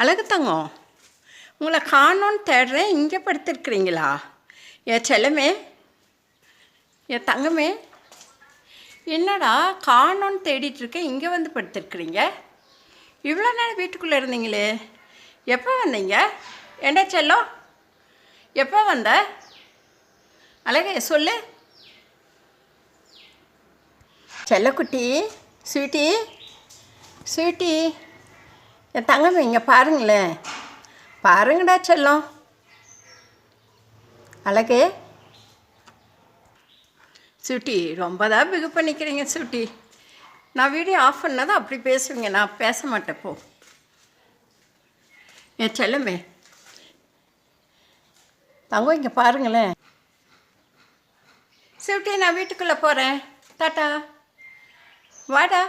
அழகு தங்கம் உங்களை காணோன்னு தேடுறேன் இங்கே படுத்துருக்குறீங்களா? என் செல்லமே என் தங்கமே என்னடா காணோன்னு தேடிட்டுருக்கேன் இங்கே வந்து படுத்துருக்குறீங்க? இவ்வளோ நேரம் வீட்டுக்குள்ளே இருந்தீங்களே எப்போ வந்தீங்க? என்ன செல்லம்? எப்போ வந்த? அழகே சொல்லு. செல்லக்குட்டி ஸ்வீட்டி ஸ்வீட்டி. என் தங்கமே இங்கே பாருங்களேன் பாருங்கடா செல்லம். அழகே. சுட்டி ரொம்ப தான் பிகு பண்ணிக்கிறீங்க சுட்டி. நான் வீடியோ ஆஃப் பண்ணாதான் அப்படி பேசுவீங்க நான் பேச மாட்டேன் போ. என் செல்லமே. தங்கம் இங்கே பாருங்களேன் சிவட்டி நான் வீட்டுக்குள்ளே போகிறேன் டாட்டா. வாடா.